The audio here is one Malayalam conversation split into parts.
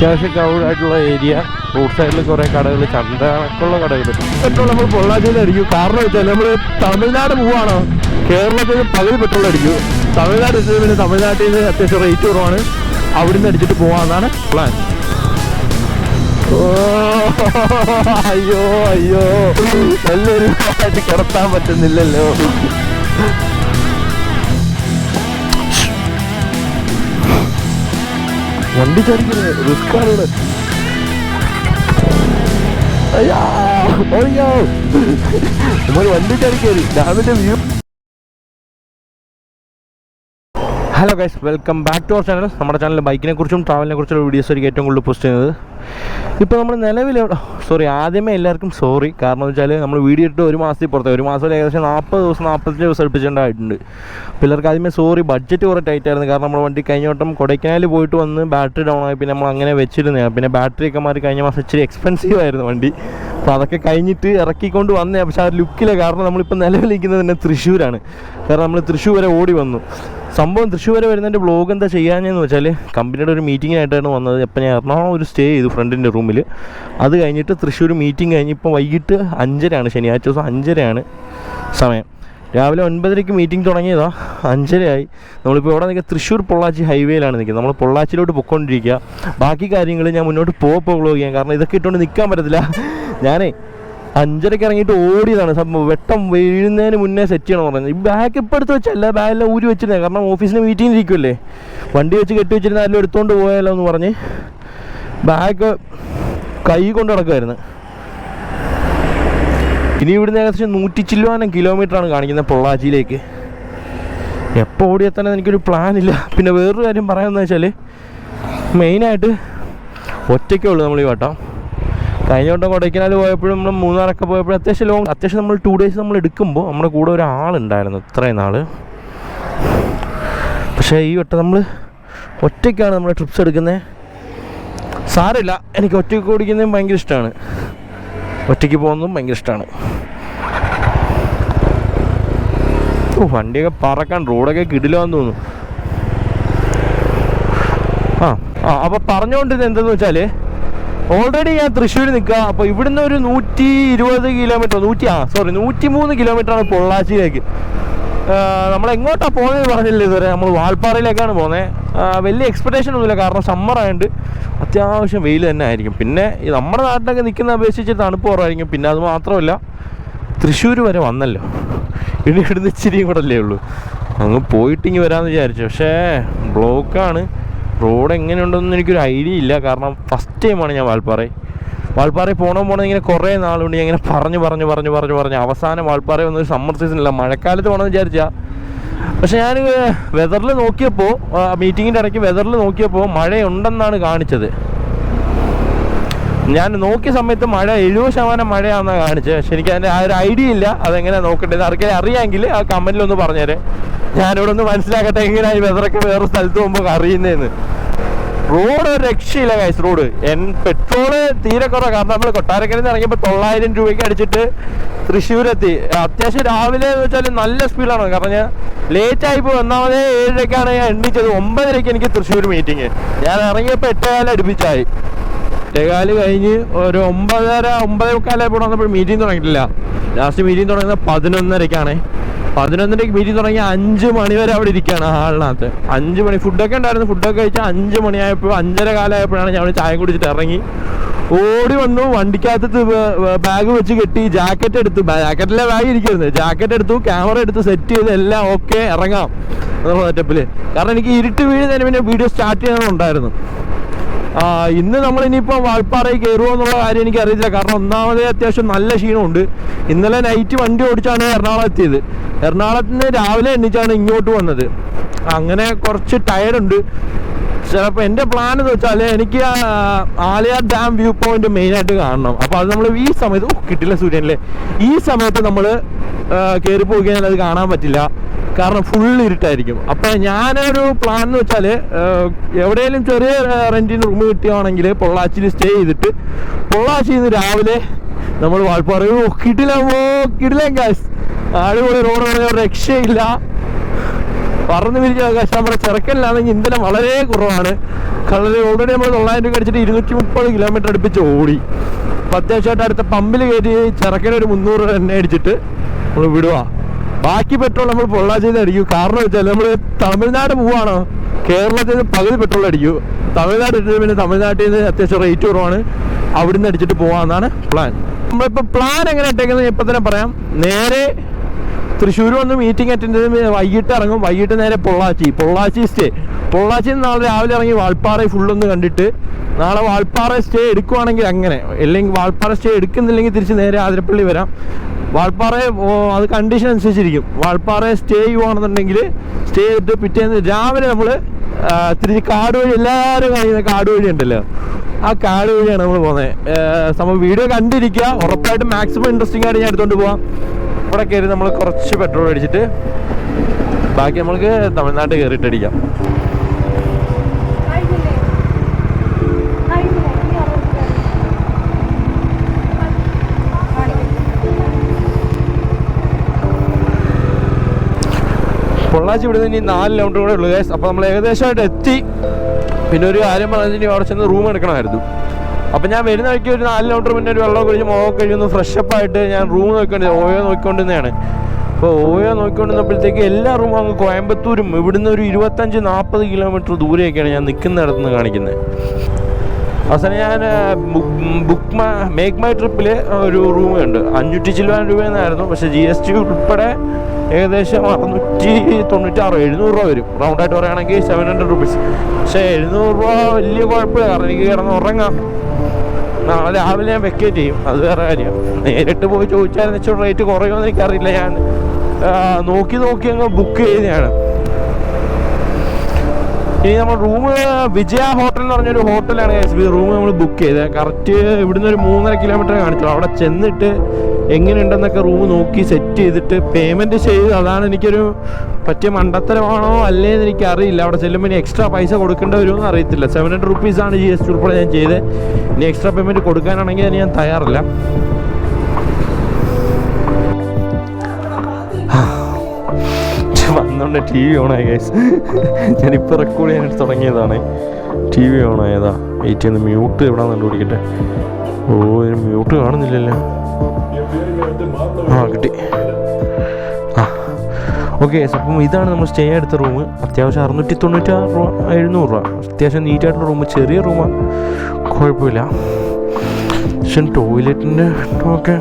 അത്യാവശ്യം ക്രൗഡായിട്ടുള്ള ഏരിയ. റോഡ് സൈഡിൽ കുറേ കടകൾ ചന്തക്കുള്ള കടകൾ പെട്രോൾ നമ്മൾ പൊള്ളാച്ചിയിൽ അടിക്കും കാരണം വെച്ചാൽ നമ്മൾ തമിഴ്നാട് പോവാണോ. കേരളത്തിൽ പകുതി പെട്രോൾ അടിക്കും. തമിഴ്നാട് എത്തിയത് പിന്നെ തമിഴ്നാട്ടിൽ നിന്ന് അത്യാവശ്യം റേറ്റ് കുറവാണ്. അവിടുന്ന് അടിച്ചിട്ട് പോവാന്നാണ് പ്ലാൻ അയ്യോ അയ്യോ. ആയിട്ട് കിടത്താൻ പറ്റുന്നില്ലല്ലോ. വണ്ടി ചാടിക്കുന്നത് റിസ്ക് ആണ് ഇവിടെ വണ്ടി ചടിക്കരുത് ഡാമിന്റെ view hello guys welcome back to our channel നമ്മുടെ ചാനൽ ബൈക്കിനെ കുറിച്ചും ട്രാവലിനെ കുറിച്ചുള്ള വീഡിയോസ് ആയിരിക്കും ഏറ്റവും കൂടുതൽ പോസ്റ്റ് ചെയ്യുന്നത്. ഇപ്പോൾ നമ്മൾ നിലവിൽ സോറി ആദ്യമേ എല്ലാവർക്കും സോറി കാരണം എന്ന് വെച്ചാൽ നമ്മൾ വീഡിയോ ഇട്ട് ഒരു മാസത്തിൽ പുറത്ത് ഒരു മാസം ഏകദേശം നാൽപ്പത് ദിവസം നാൽപ്പത്തഞ്ച് ദിവസം അടുപ്പിച്ചിട്ടുണ്ടായിട്ടുണ്ട്. പിള്ളേർക്ക് ആദ്യമേ സോറി ബഡ്ജറ്റ് കുറേ ടൈറ്റ് ആയിരുന്നു. കാരണം നമ്മുടെ വണ്ടി കഴിഞ്ഞ വട്ടം കൊടൈക്കനാൽ പോയിട്ട് വന്ന് ബാറ്ററി ഡൗൺ ആയി. പിന്നെ നമ്മൾ അങ്ങനെ വെച്ചിരുന്നേ. പിന്നെ ബാറ്ററി ഒക്കെ മാറി കഴിഞ്ഞ മാസം ഇച്ചിരി എക്സ്പെൻസീവ് ആയിരുന്നു വണ്ടി. അപ്പോൾ അതൊക്കെ കഴിഞ്ഞിട്ട് ഇറക്കിക്കൊണ്ട് വന്നേ. പക്ഷേ ആ ലുക്കിലെ കാരണം നമ്മളിപ്പോൾ നിലവിലിരിക്കുന്നത് തന്നെ തൃശ്ശൂരാണ്. കാരണം നമ്മൾ തൃശ്ശൂർ വരെ ഓടി വന്നു. സംഭവം തൃശ്ശൂർ വരെ വരുന്നതിന്റെ ബ്ലോഗ് എന്താ ചെയ്യാഞ്ഞെന്ന് വെച്ചാൽ കമ്പനിയുടെ ഒരു മീറ്റിങ്ങിനായിട്ടാണ് വന്നത്. അപ്പം ഞാൻ എറണാകുളം ഒരു സ്റ്റേ ചെയ്തു ഫ്രണ്ടിന്റെ റൂമിൽ അത് കഴിഞ്ഞിട്ട് തൃശ്ശൂർ മീറ്റിംഗ് കഴിഞ്ഞ് ഇപ്പോൾ വൈകിട്ട് അഞ്ചരയാണ് ശനിയാഴ്ച ദിവസം അഞ്ചരയാണ് സമയം. രാവിലെ ഒൻപതരയ്ക്ക് മീറ്റിംഗ് തുടങ്ങിയതാ. അഞ്ചരയായി. നമ്മളിപ്പോൾ ഇവിടെ നിൽക്കുക തൃശ്ശൂർ പൊള്ളാച്ചി ഹൈവേയിലാണ് നിൽക്കുന്നത്. നമ്മൾ പൊള്ളാച്ചിയിലോട്ട് പൊയ്ക്കൊണ്ടിരിക്കുക. ബാക്കി കാര്യങ്ങൾ ഞാൻ മുന്നോട്ട് പോകുമ്പോൾ വ്ളോഗ് ചെയ്യാം കാരണം ഇതൊക്കെ ഇട്ടുകൊണ്ട് നിൽക്കാൻ പറ്റത്തില്ല. ഞാനേ അഞ്ചരക്ക് ഇറങ്ങിയിട്ട് ഓടിയതാണ്. വെട്ടം വീഴുന്നതിന് മുന്നേ സെറ്റ് ചെയ്യണം പറഞ്ഞത്. ഈ ബാഗ് ഇപ്പം എടുത്ത് വെച്ചല്ല ബാഗെല്ലാം ഊരി വെച്ചിരുന്നത് കാരണം ഓഫീസിന് മീറ്റിംഗ് ഇരിക്കുമല്ലേ വണ്ടി വെച്ച് കെട്ടി വെച്ചിരുന്ന എല്ലാം എടുത്തുകൊണ്ട് പോയാലോ എന്ന് പറഞ്ഞ് ബാഗ് കൈ കൊണ്ട് നടക്കുമായിരുന്നു ഇനി ഇവിടുന്ന് ഏകദേശം നൂറ്റി ചില്ലുവാനം കിലോമീറ്ററാണ് കാണിക്കുന്നത് പൊള്ളാച്ചിയിലേക്ക്. എപ്പോൾ ഓടിയെത്താൻ എനിക്കൊരു ഇല്ല. പിന്നെ വേറൊരു കാര്യം പറയാമെന്ന് വെച്ചാൽ മെയിനായിട്ട് ഒറ്റയ്ക്കേ ഉള്ളൂ നമ്മൾ ഈ വട്ടം. കഴിഞ്ഞ വട്ടം കൊടൈക്കനാൽ പോയപ്പോഴും നമ്മൾ മൂന്നാറൊക്കെ പോയപ്പോഴും അത്യാവശ്യം ലോങ് അത്യാവശ്യം നമ്മൾ ടു ഡേയ്സ് നമ്മൾ എടുക്കുമ്പോൾ നമ്മുടെ കൂടെ ഒരാളുണ്ടായിരുന്നു ഇത്രയും നാൾ പക്ഷേ ഈ വട്ടം നമ്മൾ ഒറ്റയ്ക്കാണ് നമ്മുടെ ട്രിപ്സ് എടുക്കുന്നത് സാരമില്ല. എനിക്ക് ഒറ്റയ്ക്ക് ഓടിക്കുന്നതും ഭയങ്കര ഇഷ്ടമാണ് ഒറ്റയ്ക്ക് പോകുന്നതും ഭയങ്കര ഇഷ്ടമാണ് ഓ വണ്ടിയൊക്കെ പറക്കാൻ റോഡൊക്കെ കിടിലാന്ന് തോന്നുന്നു. ആ ആ അപ്പോൾ പറഞ്ഞുകൊണ്ടിരുന്നത് എന്തെന്ന് വെച്ചാൽ ഓൾറെഡി ഞാൻ തൃശ്ശൂർ നിൽക്കുക. അപ്പോൾ ഇവിടുന്ന് ഒരു നൂറ്റി ഇരുപത് കിലോമീറ്റർ നൂറ്റി ആ സോറി നൂറ്റി മൂന്ന് കിലോമീറ്ററാണ് പൊള്ളാച്ചിയിലേക്ക്. നമ്മൾ എങ്ങോട്ടാണ് പോകുന്നത് പറഞ്ഞില്ല ഇതുവരെ? നമ്മൾ വാൽപ്പാറയിലേക്കാണ് പോകുന്നത് വലിയ എക്സ്പെക്ടേഷൻ ഒന്നുമില്ല. കാരണം സമ്മർ ആയതുകൊണ്ട് അത്യാവശ്യം വെയിൽ തന്നെ ആയിരിക്കും. പിന്നെ നമ്മുടെ നാട്ടിലൊക്കെ നിൽക്കുന്ന അപേക്ഷിച്ച് തണുപ്പ് കുറവായിരിക്കും. പിന്നെ അത് മാത്രമല്ല തൃശ്ശൂർ വരെ വന്നല്ലോ. ഇനി ഇവിടുന്ന് ഇച്ചിരിയും കൂടെ അല്ലേ ഉള്ളൂ. അങ്ങ് പോയിട്ട് പോയിട്ടിങ്ങി വരാമെന്ന് വിചാരിച്ചു. പക്ഷേ ബ്ലോക്കാണ് റോഡ് എങ്ങനെയുണ്ടെന്ന് എനിക്കൊരു ഐഡിയ ഇല്ല. കാരണം ഫസ്റ്റ് ടൈമാണ് ഞാൻ വാൽപ്പാറ വാൽപ്പാറയിൽ പോകണം പോകണം ഇങ്ങനെ കുറേ നാളുണ്ട് ഇങ്ങനെ പറഞ്ഞു പറഞ്ഞു പറഞ്ഞു പറഞ്ഞു പറഞ്ഞു. അവസാനം വാൽപ്പാറ വന്നൊരു സമ്മർ സീസണില്ല മഴക്കാലത്ത് പോകണമെന്ന് വിചാരിച്ചാൽ പക്ഷെ ഞാൻ വെതറിൽ നോക്കിയപ്പോൾ മീറ്റിങ്ങിന്റെ ഇടയ്ക്ക് വെതറിൽ നോക്കിയപ്പോൾ മഴയുണ്ടെന്നാണ് കാണിച്ചത്. ഞാൻ നോക്കിയ സമയത്ത് മഴ എഴുപത് ശതമാനം മഴയാണെന്നാണ് കാണിച്ചത്. പക്ഷെ എനിക്ക് അതിന്റെ ആ ഒരു ഐഡിയ ഇല്ല. അതെങ്ങനെ നോക്കേണ്ടത് ആർക്കെങ്കിലും അറിയാമെങ്കിൽ ആ കമന്റിലൊന്ന് പറഞ്ഞേരെ. ഞാനിവിടെ ഒന്ന് മനസ്സിലാക്കട്ടെ എങ്ങനെയാണ് വെതറൊക്കെ വേറെ സ്ഥലത്ത് പോകുമ്പോൾ അറിയുന്നതെന്ന് റോഡ് രക്ഷയില്ല ഗൈസ് റോഡ്. എൻ പെട്രോൾ തീരെ കുറവാണ് കാരണം നമ്മൾ കൊട്ടാരക്കരയിൽ നിന്ന് ഇറങ്ങിയപ്പോൾ തൊള്ളായിരം രൂപയ്ക്ക് അടിച്ചിട്ട് തൃശ്ശൂരെത്തി. അത്യാവശ്യം രാവിലെ എന്ന് വെച്ചാൽ നല്ല സ്പീഡാണ് കാരണം ഞാൻ ലേറ്റ് ആയിപ്പോൾ ഒന്നാമതേ ഏഴരക്കാണ് ഞാൻ എണ്ണിച്ചത്. ഒമ്പതരയ്ക്ക് എനിക്ക് തൃശ്ശൂർ മീറ്റിംഗ് ഞാൻ ഇറങ്ങിയപ്പോൾ എട്ടേകാലം അടുപ്പിച്ചായി. എട്ടേകാൽ കഴിഞ്ഞ് ഒരു ഒമ്പതര ഒമ്പതേ മുക്കാലായപ്പോൾ വന്നപ്പോൾ മീറ്റിംഗ് തുടങ്ങിയിട്ടില്ല. ലാസ്റ്റ് മീറ്റിംഗ് തുടങ്ങുന്നത് പതിനൊന്നരക്കാണ്. പതിനൊന്നരക്ക് മീറ്റിംഗ് തുടങ്ങി അഞ്ച് മണി വരെ അവിടെ ഇരിക്കുകയാണ് ഹാളിനകത്ത് അഞ്ച് മണി ഫുഡൊക്കെ ഉണ്ടായിരുന്നു. ഫുഡൊക്കെ കഴിച്ചാൽ അഞ്ച് മണിയായപ്പോൾ അഞ്ചര കാലമായപ്പോഴാണ് ഞാൻ ചായ കുടിച്ചിട്ട് ഇറങ്ങി. ഓടി വന്നു വണ്ടിക്കകത്ത് ബാഗ് വെച്ച് കെട്ടി ജാക്കറ്റ് എടുത്തു. ജാക്കറ്റിലെ ബാഗ് ഇരിക്കുന്നത്? ജാക്കറ്റ് എടുത്തു ക്യാമറ എടുത്തു സെറ്റ് ചെയ്ത് എല്ലാം ഓക്കെ ഇറങ്ങാം. എന്നുള്ള സെറ്റപ്പിൽ കാരണം എനിക്ക് ഇരുട്ട് വീഴുന്നതിന് പിന്നെ വീഡിയോ സ്റ്റാർട്ട് ചെയ്യണമെന്നുണ്ടായിരുന്നു ഇന്ന് നമ്മൾ ഇനിയിപ്പോൾ വാൾപ്പാറയിൽ കയറുമോ എന്നുള്ള കാര്യം എനിക്ക് അറിയത്തില്ല. കാരണം ഒന്നാമതേ അത്യാവശ്യം നല്ല ക്ഷീണമുണ്ട്. ഇന്നലെ നൈറ്റ് വണ്ടി ഓടിച്ചാണ് എറണാകുളം എത്തിയത്. എറണാകുളത്ത് നിന്ന് രാവിലെ എണ്ണിച്ചാണ് ഇങ്ങോട്ട് വന്നത്. അങ്ങനെ കുറച്ച് ടയർഡുണ്ട് ചിലപ്പോൾ എന്റെ പ്ലാൻ എന്ന് വെച്ചാൽ എനിക്ക് ആലയ ഡാം വ്യൂ പോയിന്റ് മെയിനായിട്ട് കാണണം. അപ്പോൾ അത് നമ്മൾ ഈ സമയത്ത് കിട്ടില്ല സൂര്യനല്ലേ? ഈ സമയത്ത് നമ്മൾ കയറി കഴിഞ്ഞാൽ അത് കാണാൻ പറ്റില്ല. കാരണം ഫുൾ ഇരുട്ടായിരിക്കും. അപ്പോൾ ഞാനൊരു പ്ലാൻ എന്ന് വെച്ചാൽ എവിടെയെങ്കിലും ചെറിയ റെന്റിന് റൂം കിട്ടുകയാണെങ്കിൽ പൊള്ളാച്ചിയിൽ സ്റ്റേ ചെയ്തിട്ട് പൊള്ളാച്ചിയിൽ നിന്ന് രാവിലെ നമ്മൾ വാൾപ്പാറ ഓ കിടിലമോ കിടിലം കാശ് അടിപൊളി റോഡ് രക്ഷയില്ല. പറന്ന് വിരിച്ച ആകാശം നമ്മുടെ ചെറുക്കലിലാണെങ്കിൽ ഇന്ധനം വളരെ കുറവാണ്. കളർ ഓൾറെഡി നമ്മൾ തൊള്ളായിരം രൂപ അടിച്ചിട്ട് ഇരുന്നൂറ്റി മുപ്പത് കിലോമീറ്റർ അടുപ്പിച്ച് ഓടി. അത്യാവശ്യമായിട്ട് അടുത്ത പമ്പിൽ കയറ്റി ചെറുക്കനൊരു മുന്നൂറ് എണ്ണ അടിച്ചിട്ട് നമ്മൾ വിടുക ബാക്കി പെട്രോൾ നമ്മൾ പൊള്ളാച്ചിയിൽ നിന്ന് അടിക്കും. കാരണം വെച്ചാൽ നമ്മൾ തമിഴ്നാട് പോവാണോ. കേരളത്തിൽ നിന്ന് പകുതി പെട്രോൾ അടിക്കൂ. തമിഴ്നാട് ഇട്ടിട്ട് പിന്നെ തമിഴ്നാട്ടിൽ നിന്ന് അത്യാവശ്യം റേറ്റ് കുറവാണ്. അവിടുന്ന് അടിച്ചിട്ട് പോവാന്നാണ് പ്ലാൻ നമ്മളിപ്പോൾ പ്ലാൻ എങ്ങനെ ഇട്ടേക്കുന്നത് ഇപ്പം തന്നെ പറയാം. നേരെ തൃശ്ശൂർ വന്ന് മീറ്റിംഗ് അറ്റൻഡ് ചെയ്ത് വൈകിട്ട് ഇറങ്ങും. വൈകിട്ട് നേരെ പൊള്ളാച്ചി. പൊള്ളാച്ചി സ്റ്റേ പൊള്ളാച്ചി നാളെ രാവിലെ ഇറങ്ങി വാൾപ്പാറ ഫുള്ളൊന്ന് കണ്ടിട്ട് നാളെ വാൾപ്പാറ സ്റ്റേ എടുക്കുവാണെങ്കിൽ അങ്ങനെ. അല്ലെങ്കിൽ വാൾപ്പാറ സ്റ്റേ എടുക്കുന്നില്ലെങ്കിൽ തിരിച്ച് നേരെ ആതിരപ്പള്ളി വരാം. വാൾപ്പാറ ഓ, അത് കണ്ടീഷൻ അനുസരിച്ചിരിക്കും. വാൾപ്പാറ സ്റ്റേ ചെയ്യുവാണെന്നുണ്ടെങ്കിൽ സ്റ്റേ ചെയ്തിട്ട് പിറ്റേന്ന് രാവിലെ നമ്മൾ തിരിച്ച് കാട് വഴി എല്ലാവരും കഴിയുന്ന കാട് വഴി ഉണ്ടല്ലോ. ആ കാട് വഴിയാണ് നമ്മൾ പോകുന്നത് നമ്മൾ വീഡിയോ കണ്ടിരിക്കുക. ഉറപ്പായിട്ട് മാക്സിമം ഇൻട്രസ്റ്റിംഗ് ആയിട്ട് ഞാൻ എടുത്തുകൊണ്ട് പോവാം. ഇവിടെ കയറി നമ്മൾ കുറച്ച് പെട്രോൾ അടിച്ചിട്ട് ബാക്കി നമ്മൾക്ക് തമിഴ്നാട്ടിൽ കയറിയിട്ട് അടിക്കാം കഴിഞ്ഞില്ലേ? കഴിഞ്ഞില്ലേ? ഇനി അറുപത് പൊള്ളാച്ചി ഇവിടെ നിന്ന് ഇനി നാല് കിലോമീറ്റർ കൂടെ ഉള്ളു അപ്പൊ അപ്പോൾ നമ്മൾ ഏകദേശമായിട്ട് എത്തി. പിന്നെ ഒരു കാര്യം ഇനി അവിടെ ചെന്ന് റൂം എടുക്കണമായിരുന്നു. അപ്പം ഞാൻ വരുന്ന വഴിക്ക് ഒരു നാല് കിലോമീറ്റർ മുന്നേ ഒരു വെള്ളം കഴിച്ച് മുഖം ഫ്രഷ് അപ്പ് ആയിട്ട് ഞാൻ റൂം നോക്കിക്കൊണ്ട് ഓയോ നോക്കിക്കൊണ്ടിരുന്നതാണ്. അപ്പോൾ ഓയോ നോക്കിക്കൊണ്ടിരുന്നപ്പോഴത്തേക്ക് എല്ലാ റൂമും അങ്ങ് കോയമ്പത്തൂരും ഇവിടുന്ന് ഒരു ഇരുപത്തഞ്ച് നാൽപ്പത് കിലോമീറ്റർ ദൂരെയൊക്കെയാണ് ഞാൻ നിൽക്കുന്നിടത്തുനിന്ന് കാണിക്കുന്നത്. അവസാനം ഞാൻ ബുക്ക് മേക്ക് മൈ ട്രിപ്പിൽ ഒരു റൂം ഉണ്ട് അഞ്ഞൂറ്റി ചില്ലുവാൻ രൂപയെന്നായിരുന്നു പക്ഷേ ജി എസ് ടി ഉൾപ്പെടെ ഏകദേശം അറുന്നൂറ്റി തൊണ്ണൂറ്റാറ് എഴുന്നൂറ് രൂപ വരും. റൗണ്ടായിട്ട് പറയുകയാണെങ്കിൽ സെവൻ ഹൺഡ്രഡ് റുപ്പീസ് പക്ഷേ എഴുന്നൂറ് രൂപ വലിയ കുഴപ്പമില്ല. കാരണം എനിക്ക് കിടന്ന് ഉറങ്ങാം. നാളെ രാവിലെ ഞാൻ വെക്കേറ്റ് ചെയ്യും. അത് വേറെ കാര്യം. നേരിട്ട് പോയി ചോദിച്ചാൽ വെച്ചാൽ റേറ്റ് കുറയുമെന്ന് എനിക്കറിയില്ല. ഞാൻ നോക്കി നോക്കി അങ്ങ് ബുക്ക് ചെയ്തതാണ് ഇനി നമ്മൾ റൂം വിജയ ഹോട്ടൽ എന്ന് പറഞ്ഞൊരു ഹോട്ടലാണ് റൂം നമ്മൾ ബുക്ക് ചെയ്തത് കറക്റ്റ് ഇവിടുന്ന് ഒരു മൂന്നര കിലോമീറ്റർ കാണിച്ചു അവിടെ ചെന്നിട്ട് എങ്ങനെയുണ്ടെന്നൊക്കെ റൂം നോക്കി സെറ്റ് ചെയ്തിട്ട് പേയ്മെന്റ് ചെയ്ത് അതാണ് എനിക്കൊരു പറ്റിയ മണ്ടത്തരമാണോ അല്ലേ എന്ന് എനിക്ക് അറിയില്ല അവിടെ ചെല്ലുമ്പോൾ ഇനി എക്സ്ട്രാ പൈസ കൊടുക്കേണ്ട വരുമെന്ന് അറിയത്തില്ല. സെവൻ ഹൺഡ്രഡ് റുപ്പീസാണ് ജി എസ് ടി ഉൾപ്പെടെ ഞാൻ ചെയ്തത് ഇനി എക്സ്ട്രാ പേയ്മെന്റ് കൊടുക്കാനാണെങ്കിൽ അതിന് ഞാൻ തയ്യാറില്ല. വന്നോണ്ട് ടി വി ഓണായി ഗൈസ് ഞാനിപ്പോൾ റെക്കോർഡ് ചെയ്യാനായിട്ട് തുടങ്ങിയതാണ്. ടി വി ഓണായതാ വെയിറ്റ് ചെയ്യുന്ന. മ്യൂട്ട് എവിടെ കണ്ടുപിടിക്കട്ടെ. ഓ ഇതിന് മ്യൂട്ട് കാണുന്നില്ലല്ലോ. ആ കിട്ടി. ആ ഓക്കെ അപ്പം ഇതാണ് നമ്മൾ സ്റ്റേ എടുത്ത റൂം. അത്യാവശ്യം അറുന്നൂറ്റി തൊണ്ണൂറ്റാറ് രൂപ എഴുന്നൂറ് രൂപ. അത്യാവശ്യം നീറ്റായിട്ടുള്ള റൂം ചെറിയ റൂമാണ് കുഴപ്പമില്ല. പക്ഷെ ടോയ്ലറ്റിന്റെ ഒക്കെ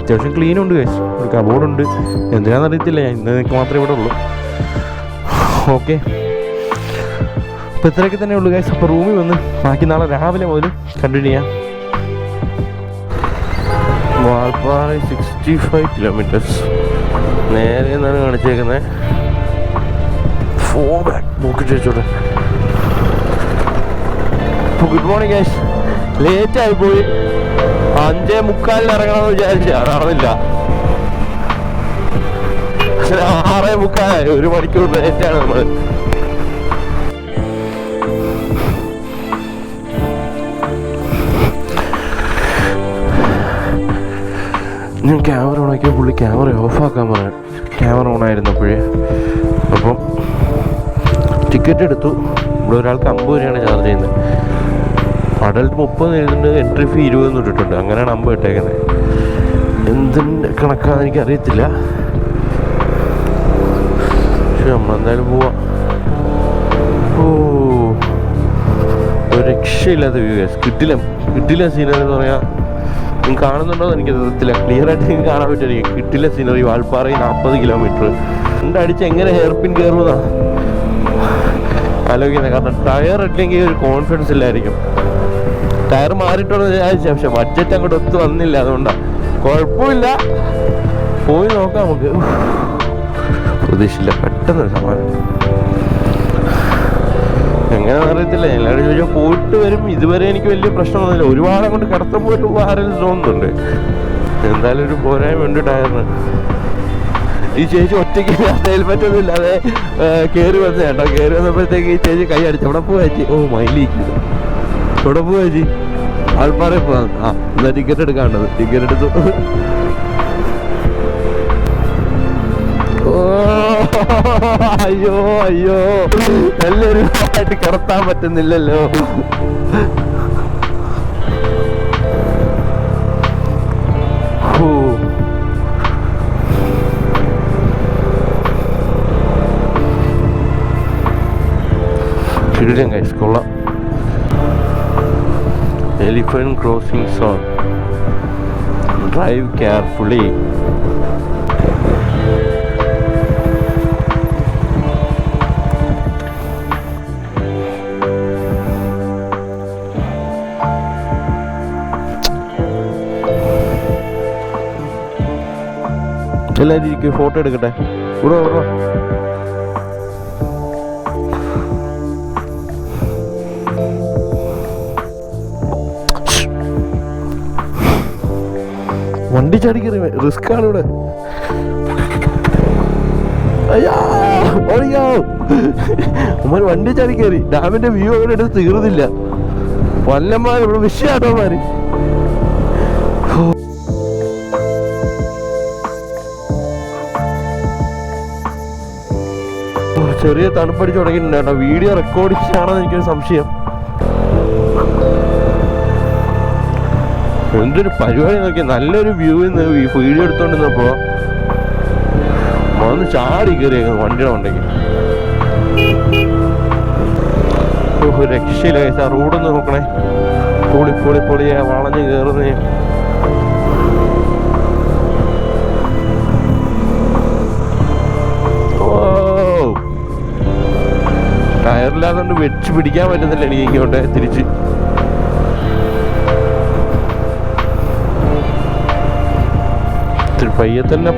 അത്യാവശ്യം ഉണ്ട് guys. ഒരു കബോർഡുണ്ട് അറിയത്തില്ല ഞാൻ ഇന്ന് എനിക്ക് മാത്രമേ ഇവിടെ ഉള്ളൂ. ഓക്കെ. അപ്പോൾ ഇത്രയൊക്കെ തന്നെ ഉള്ളൂ ഗൈസ് അപ്പോൾ റൂമിൽ വന്ന് ബാക്കി നാളെ രാവിലെ മുതൽ കണ്ടിന്യൂ ചെയ്യാം. വാൾപ്പാറ സിക്സ്റ്റി ഫൈവ് കിലോമീറ്റേഴ്സ് നേരെ എന്നാണ് കാണിച്ചേക്കുന്നത് ഫോർ ബാക്ക് നോക്കിട്ട് വെച്ചോട്ടെ. ഗുഡ് മോർണിംഗ് ഗൈസ് ലേറ്റ് ആയി പോയി. അഞ്ചേ മുക്കാലിന് ഇറങ്ങണമെന്ന് വിചാരിച്ച. നടന്നില്ല. ആറേ മുക്കാലായി. ഒരു മണിക്കൂർ ലേറ്റാണ് നമ്മൾ. ഞാൻ ക്യാമറ ഓണാക്കിയ പുള്ളി ക്യാമറ ഓഫാക്കാൻ പറയാം ക്യാമറ ഓൺ ഓണായിരുന്നപ്പോഴേ. അപ്പം ടിക്കറ്റ് എടുത്തു. ഇവിടെ ഒരാൾക്ക് അമ്പത് രൂപയാണ് ചാർജ് ചെയ്യുന്നത്. അഡൽട്ട് മുപ്പത് എഴുതുന്നുണ്ട് എൻട്രി ഫീ ഇരുപതെന്ന് ഇട്ടിട്ടുണ്ട്. അങ്ങനെയാണ് അമ്പത് ഇട്ടേക്കുന്നത്. എന്തിന്റെ കണക്കാന്ന് എനിക്ക് അറിയത്തില്ല പക്ഷെ നമ്മളെന്തായാലും പോവാം. ഓ രക്ഷയില്ലാത്ത വ്യൂ കിട്ടില്ല. കിട്ടില്ല സീനറി എന്ന് പറയാം. നിങ്ങൾ കാണുന്നുണ്ടോ എന്ന് എനിക്ക് അറിയത്തില്ല. ക്ലിയർ ആയിട്ട് നിങ്ങൾക്ക് കാണാൻ പറ്റുമായിരിക്കും കിട്ടില്ല സീനറി വാൽപ്പാറയിൽ നാൽപ്പത് കിലോമീറ്റർ രണ്ടടിച്ച് എങ്ങനെ ഹെയർപിൻ കയറുന്നതാണ് ആലോചിക്കുന്നത് കാരണം ടയർ ഇല്ലെങ്കിൽ ഒരു കോൺഫിഡൻസ് ഇല്ലായിരിക്കും. ടയർ മാറിയിട്ടുള്ള വിചാരിച്ച പക്ഷെ ബഡ്ജറ്റ് അങ്ങോട്ട് ഒത്തു വന്നില്ല. അതുകൊണ്ടാണ് കുഴപ്പമില്ല. പോയി നോക്കാം നമുക്ക്. പ്രതീക്ഷയില്ല. പെട്ടെന്ന് സമാനം എങ്ങനെയാണെന്ന് അറിയത്തില്ല. എല്ലാവരും ചോദിച്ചാൽ പോയിട്ട് വരും. ഇതുവരെ എനിക്ക് വലിയ പ്രശ്നമൊന്നുമില്ല. ഒരുപാട് അങ്ങോട്ട് കടത്തം പോയിട്ട് ഉപഹാരം തോന്നുന്നുണ്ട് എന്തായാലും ഒരു പോരായ്മ ഉണ്ട് ടയറിന് ഈ ചേച്ചി ഒറ്റയ്ക്ക് ഹെൽമെറ്റ് ഒന്നും ഇല്ലാതെ കയറി വന്ന കേട്ടോ. കയറി വന്നപ്പോഴത്തേക്ക് ഈ ചേച്ചി കൈ അടിച്ചു അവിടെ പോവാ ചേച്ചി? ഓ മൈലിക്ക് അവിടെ പോവാ ചേച്ചി? ആൾപ്പാറ പോവാ. ആ എന്നാ ടിക്കറ്റ് എടുക്കാണ്ടത് ടിക്കറ്റ് എടുത്തു. അയ്യോ അയ്യോ. എല്ലാവരും ആയിട്ട് കിടത്താൻ പറ്റുന്നില്ലല്ലോ. കിടിലൻ കൈസ് കൊള്ളാം. Elephant crossing zone drive carefully എല്ലാവരും ഇരിക്കും ഫോട്ടോ എടുക്കട്ടെ. ഇവിടെ ഓടോ വണ്ടി ചാടിക്കറി റിസ്ക് ആണ് ഇവിടെ. അയ്യാ. ഉമ്മാര് വണ്ടി ചാടിക്കറി ഡാമിന്റെ വ്യൂ അവിടെ എടുത്ത് തീർന്നില്ല. വല്ലന്മാർ ഇവിടെ വിഷയാട്ടോമാര് ചെറിയ തണുപ്പടിച്ച് തുടങ്ങിയിട്ടുണ്ട് വീഡിയോ റെക്കോർഡ് ചെയ്യാണെന്ന് എനിക്കൊരു സംശയം. എന്തൊരു പരിപാടി നോക്കി നല്ലൊരു വ്യൂ വീഡിയോ എടുത്തോണ്ടിരുന്നപ്പോ. വന്ന് ചാടി കയറിയേക്കുന്നു വണ്ടിയുടെ ഉണ്ടെങ്കിൽ രക്ഷയില്ല റോഡ് റോഡൊന്ന് നോക്കണേ. പൊളി പൊളി പൊളിയെ വളഞ്ഞ് കയറുന്നേ ടയറില്ലാത്തോണ്ട് വെച്ച് പിടിക്കാൻ പറ്റുന്നില്ല എനിക്ക് ഇങ്ങോട്ട് തിരിച്ച്. പയ്യെ തന്നെ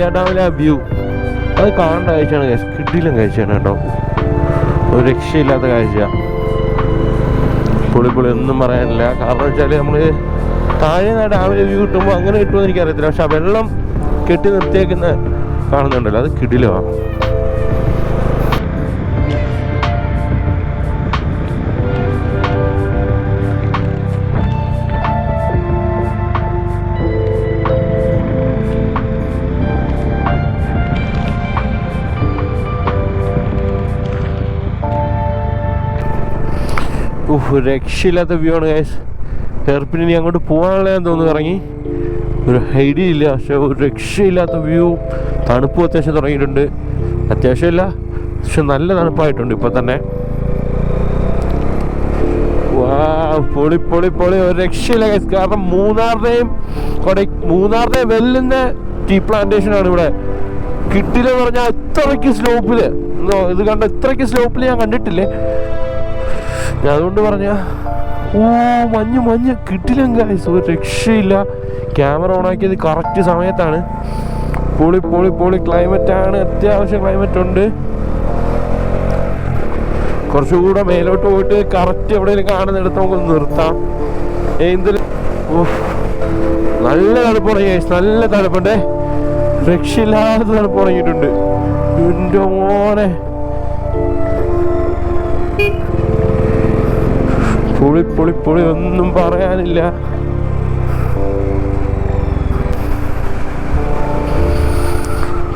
പാ ഡാമിലെ ആ വ്യൂ അത് കാണേണ്ട കാഴ്ചയാണ് guys. കിടിലൻ കാഴ്ചയാണ് കേട്ടോ. ഒരു രക്ഷയില്ലാത്ത കാഴ്ച. പൊളി പൊളി ഒന്നും പറയാനില്ല. കാരണം വെച്ചാൽ നമ്മൾ താഴെ നിന്ന് ഡാമിലെ വ്യൂ കിട്ടുമ്പോൾ അങ്ങനെ കിട്ടുമെന്ന് എനിക്കറിയത്തില്ല. പക്ഷെ ആ വെള്ളം കെട്ടി നിർത്തിയേക്കുന്ന കാണുന്നുണ്ടല്ലോ. അത് കിടിലമാണ് ഉഫ്, രക്ഷയില്ലാത്ത വ്യൂ ആണ് ഗൈസ് ഹെയർപിൻ ഇനി അങ്ങോട്ട് പോകാനുള്ളതെന്ന് തോന്നുന്നു ഇറങ്ങി. ഒരു ഐഡിയ ഇല്ല പക്ഷെ ഒരു രക്ഷയില്ലാത്ത വ്യൂ തണുപ്പും അത്യാവശ്യം തുടങ്ങിയിട്ടുണ്ട്. അത്യാവശ്യമില്ല പക്ഷെ നല്ല തണുപ്പായിട്ടുണ്ട് ഇപ്പം തന്നെ. വാ, പൊളി പൊളി പൊളി. ഒരു രക്ഷയില്ല ഗൈസ് കാരണം മൂന്നാറിന്റെയും കൊടൈ മൂന്നാറിന്റെയും വെല്ലുന്ന ടീ പ്ലാന്റേഷൻ ആണ് ഇവിടെ. കിട്ടില്ലെന്ന് പറഞ്ഞാൽ ഇത്രയ്ക്ക് സ്ലോപ്പിൽ ഇത് കണ്ട? ഇത്രയ്ക്ക് സ്ലോപ്പിൽ ഞാൻ കണ്ടിട്ടില്ലേ? ഞാൻ അതുകൊണ്ട് പറഞ്ഞ ഓ മഞ്ഞ് മഞ്ഞ് കിട്ടില്ല ഗായ്സ് ഒരു രക്ഷയില്ല. ക്യാമറ ഓൺ ആക്കിയത് കറക്റ്റ് സമയത്താണ്. പൊളി പൊളി പൊളി ക്ലൈമറ്റ് ആണ്. അത്യാവശ്യം ക്ലൈമറ്റ് ഉണ്ട്. കുറച്ചുകൂടെ മേലോട്ട് പോയിട്ട് കറക്റ്റ് എവിടെയെങ്കിലും കാണുന്നിടത്ത് നമുക്ക് നിർത്താം. എന്തിന് നല്ല തണുപ്പ് തുടങ്ങി നല്ല തണുപ്പുണ്ടേ. രക്ഷയില്ലാത്ത തണുപ്പ് തുടങ്ങിയിട്ടുണ്ട് എന്റെ മോനെ. പൊളി പൊളി പൊളി ഒന്നും പറയാനില്ല.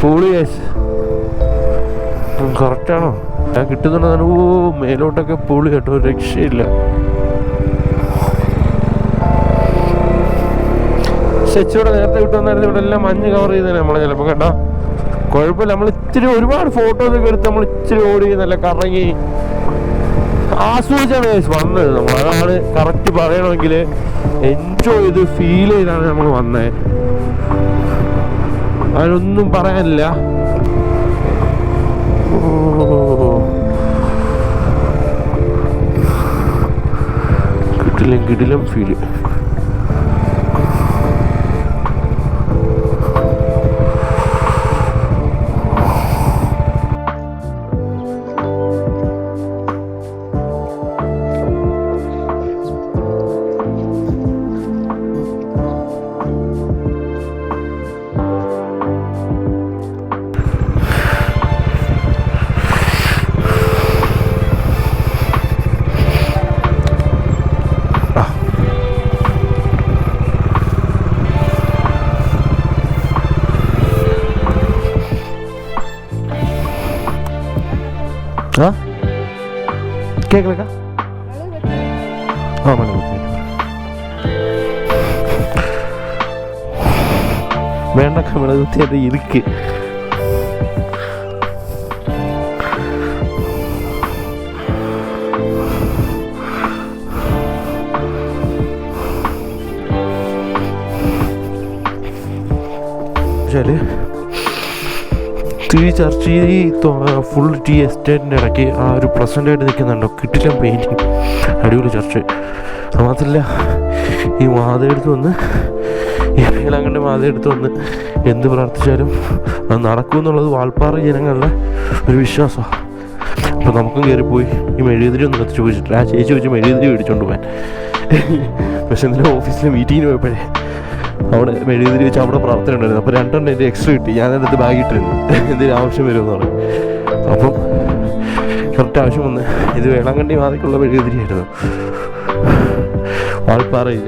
പൊളി കറക്റ്റാണോ ഞാൻ കിട്ടുന്നുണ്ട് ഓ മേലോട്ടൊക്കെ പൊളി കേട്ടോ രക്ഷയില്ല. സെച്ചൂടെ നേരത്തെ കിട്ടുന്നായിരുന്നു ഇവിടെ എല്ലാം മഞ്ഞ് കവർ ചെയ്തേ നമ്മളെ ചിലപ്പോ കേട്ടോ കുഴപ്പമില്ല നമ്മൾ ഇച്ചിരി ഒരുപാട് ഫോട്ടോസ് ഒക്കെ എടുത്ത് നമ്മൾ ഇച്ചിരി ഓടി നല്ല കറങ്ങി ആസ്വദിച്ചാണ് വന്നത്. നമ്മൾ അതാണ് കറക്റ്റ് പറയണമെങ്കിൽ എൻജോയ് ചെയ്ത് ഫീൽ ചെയ്താണ് നമ്മൾ വന്നത് അതിനൊന്നും പറയാനില്ല. കിട്ടിലും കിടിലം കിടിലം കേക്കലക്ക ആ മണി വേണ്ടക്ക മെഴുകുത്തിയായിട്ട് ഇരിക്ക്. വെച്ചാൽ ടീ ചർച്ച ഈ ഫുൾ ടീ എസ്റ്റേറ്റിന്റെ ഇടയ്ക്ക് ആ ഒരു പ്രസന്റായിട്ട് നിൽക്കുന്നുണ്ടോ? കിട്ടില്ല പെയിന്റിങ് അടിപൊളി ചർച്ച്. അത് മാത്രമല്ല ഈ മാതയെടുത്ത് വന്ന് ഈ മാത മാതയെടുത്ത് വന്ന് എന്ത് പ്രാർത്ഥിച്ചാലും അത് നടക്കും എന്നുള്ളത് വാൾപ്പാറ ജനങ്ങളുടെ ഒരു വിശ്വാസമാണ് അപ്പോൾ നമുക്കും കയറിപ്പോയി ഈ മെഴുകുതിരി ഒന്ന് കത്തിച്ച് ചോദിച്ചിട്ട് ആ ചേച്ചി ചോദിച്ചു മെഴുകുതിരി മേടിച്ചുകൊണ്ട് പോകാൻ പക്ഷെ എന്തെങ്കിലും ഓഫീസിലെ മീറ്റിങ്ങിന് പോയപ്പോഴേ? അവിടെ മെഴുകുതിരി വെച്ച് അവിടെ പ്രാർത്ഥന ഉണ്ടായിരുന്നു. അപ്പോൾ രണ്ടെണ്ണം എന്റെ എക്സ്ട്രാ കിട്ടി. ഞാൻ അതിനകത്ത് ബാഗ് ഇട്ടിരുന്നു. എന്തെങ്കിലും ആവശ്യം വരുമെന്ന് പറഞ്ഞു. അപ്പം കറക്റ്റ് ആവശ്യം വന്ന് ഇത് വേളാങ്കണ്ണി മാതയ്ക്കുള്ള മെഴുകുതിരിയായിരുന്നു. വാൾപ്പാറയിൽ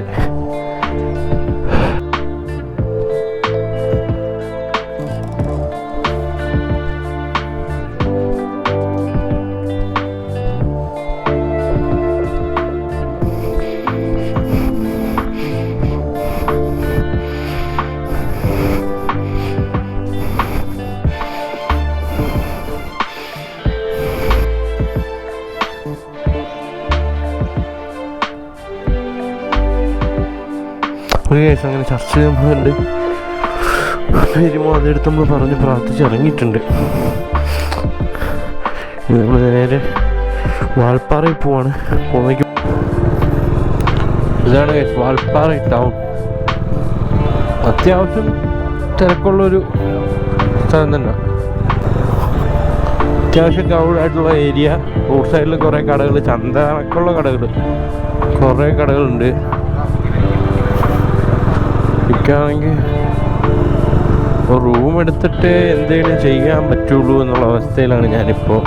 ഒരു കേസ് അങ്ങനെ ചർച്ച ചെയ്യുന്നുണ്ട് വരുമോ അതെടുത്ത് നമ്മൾ പറഞ്ഞ് പ്രാർത്ഥിച്ച് ഇറങ്ങിയിട്ടുണ്ട് നമ്മൾ നേരെ വാൾപ്പാറയിൽ പോവാണ്. പോകുന്നേക്ക് ഇതാണ് വാൽപ്പാറ ടൗൺ അത്യാവശ്യം തിരക്കുള്ളൊരു സ്ഥലം തന്നെ. അത്യാവശ്യം ക്രൗഡായിട്ടുള്ള ഏരിയ റോഡ് സൈഡിൽ കുറേ കടകൾ ചന്ത കടകൾ കുറേ കടകളുണ്ട്. എനിക്കാണെങ്കിൽ റൂം എടുത്തിട്ട് എന്തെങ്കിലും ചെയ്യാൻ പറ്റുള്ളൂ എന്നുള്ള അവസ്ഥയിലാണ് ഞാനിപ്പോൾ